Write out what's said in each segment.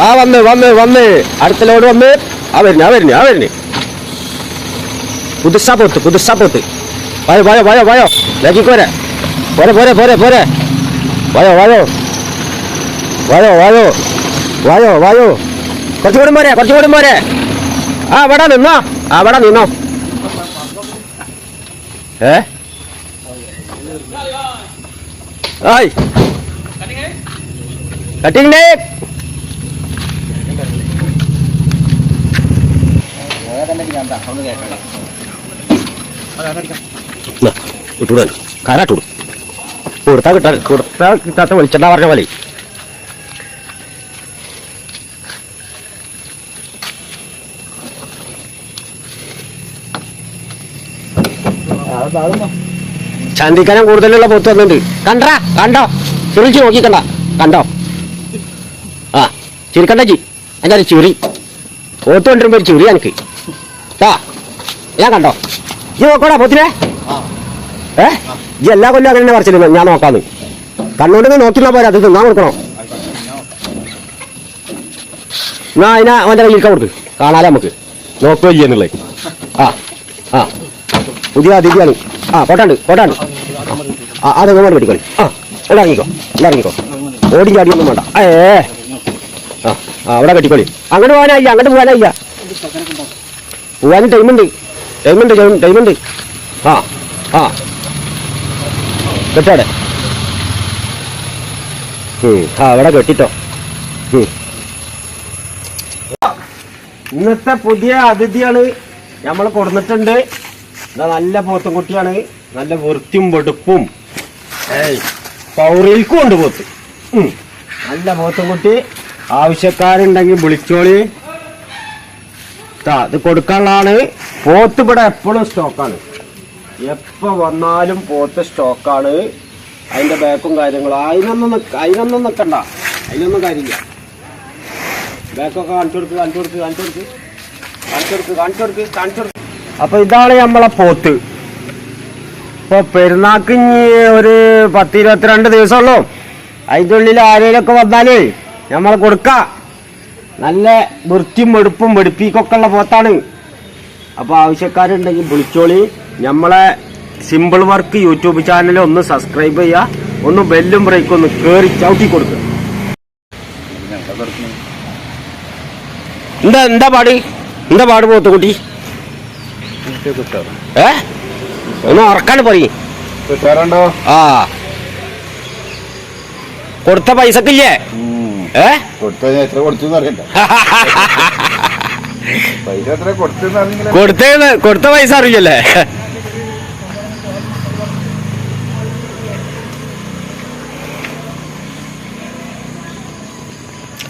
ആ വന്ന് വന്ന് വന്ന്. അടുത്ത ലോഡ് വന്ന്. ആ വരുന്നു ആ വരുന്നു ആ വരുന്നു. പുതുസാ പോത്ത് പുതുസാ പോത്ത്. വായോ വായോ വായോ വയോ. ലേക്കിക്കോരെ പോരെ. പോരെ പോരെ പോരെ വായോ വായോ. വായോ വായോ. വായോ വായോ. കുറച്ചുകൂടി പോരെ കുറച്ചുകൂടി പോരെ. ആ അവിടെ നിന്നോ. ആ അവിടെ നിന്നോ. ഏ? ആയ് കട്ടിങ് ഡേക്ക് ഇട്ടൂടെ. കാരാട്ടൂടും കൊടുത്താ കിട്ടാ കൊടുത്താ കിട്ടാത്ത വെളിച്ചെണ്ണ പറഞ്ഞ പോലെ. ചന്തിക്കനം കൂടുതലുള്ള പൊത്ത് വന്നിട്ടുണ്ട്. കണ്ടാ കണ്ടോ? ചിരിച്ചു നോക്കിക്കണ്ട. കണ്ടോ? ആ ചിരിക്കണ്ട ജി. എന്താ ചുരി പോത്ത് കൊണ്ടിരുമ്പോ ഒരു ചുരി എനിക്ക്. ഞാൻ കണ്ടോ? ഈ നോക്കോടാ പൊത്തിനെ. ഏ? ഈ എല്ലാ കൊല്ലം അങ്ങനെ പറിച്ചില്ല ഞാൻ നോക്കാന്ന്. കണ്ണുകൊണ്ട് നോക്കില്ല പോരാ. അത് തിന്നാൻ കൊടുക്കണോ? എന്നാ അതിനാ അവന്റെ കയ്യിൽക്കാൻ കൊടുക്ക്. കാണാലേ നമുക്ക്. നോക്കുകയില്ല എന്നുള്ളത്. ആ ആ. പുതിയ അതിഥിയാണ്. ആ കോട്ടാണ്ട് കോട്ടാണ്ട് ആ അത് ഇങ്ങോട്ട് പിടിക്കളി ആ എല്ലാം ഇറങ്ങിക്കോ. എല്ലാം ഇറങ്ങിക്കോ. ഓടി ചാടിയൊന്നും വേണ്ട. ഏ ആ ആ അവിടെ കെട്ടിക്കോളി. അങ്ങോട്ട് പോകാനായില്ല അങ്ങോട്ട് പോകാനായില്ല പോകാനും ടൈമുണ്ട് ടൈമുണ്ട് ടൈമുണ്ട് ആ ആ കെട്ടാടെ ആ അവിടെ കെട്ടിട്ടോ. ഇന്നത്തെ പുതിയ അതിഥിയാണ് നമ്മൾ കൊടുത്തിട്ടുണ്ട് നല്ല പോത്തും പോത്തുംകുട്ടിയാണ്. നല്ല വൃത്തിയും വെടുപ്പും. ഏയ് പൗറിൽക്കും ഉണ്ട് പോത്ത്. നല്ല പോത്തുംകുട്ടി. ആവശ്യക്കാരുണ്ടെങ്കിൽ വിളിച്ചോളി. ഇത് കൊടുക്കാനുള്ളതാണ് പോത്ത് ഇവിടെ എപ്പോഴും സ്റ്റോക്കാണ്. എപ്പോൾ വന്നാലും പോത്ത് സ്റ്റോക്കാണ്. അതിന്റെ ബാക്കും കാര്യങ്ങളും. അതിനൊന്നും അതിനൊന്നും നിക്കണ്ട. അതിനൊന്നും കാര്യമില്ല. ബാക്കൊക്കെ കാണിച്ചു കൊടുക്ക് കാണിച്ചു കൊടുക്ക് കാണിച്ചു കൊടുക്ക്. കാണിച്ചു കൊടുക്ക് കാണിച്ചു കൊടുക്ക് കാണിച്ചു കൊടുക്ക്. അപ്പൊ ഇതാണ് നമ്മളെ പോത്ത്. ഇപ്പൊ പെരുന്നാക്ക് ഇനി ഒരു പത്ത് ഇരുപത്തിരണ്ട് ദിവസമുള്ളൂ അതിന്റെ ഉള്ളിൽ ആരെങ്കിലൊക്കെ വന്നാലേ നമ്മൾ കൊടുക്ക. നല്ല വൃത്തിയും വെടുപ്പും വെടുപ്പിക്കൊക്കെ ഉള്ള പോത്താണ്. അപ്പൊ ആവശ്യക്കാരുണ്ടെങ്കിൽ വിളിച്ചോളി. നമ്മളെ സിമ്പിൾ വർക്ക് യൂട്യൂബ് ചാനൽ ഒന്ന് സബ്സ്ക്രൈബ് ചെയ്യുക ഒന്ന് ബെല്ലും ബ്രേക്കും ഒന്ന് കേറി ചവിട്ടി കൊടുക്കുക എന്താ എന്താ പാട്? എന്താ പാട് പോത്തുകുട്ടി? ഏ? ഒന്ന് ഉറക്കാണ് പറയും ആ. കൊടുത്ത പൈസക്കില്ലേ? കൊടുത്ത പൈസ അറിയില്ലേ?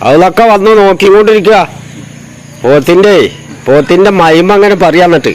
അതൊക്കെ വന്ന് നോക്കിക്കൊണ്ടിരിക്കുക. പോത്തിന്റെ പോത്തിന്റെ മഹിമ അങ്ങനെ പറയാന്നിട്ട്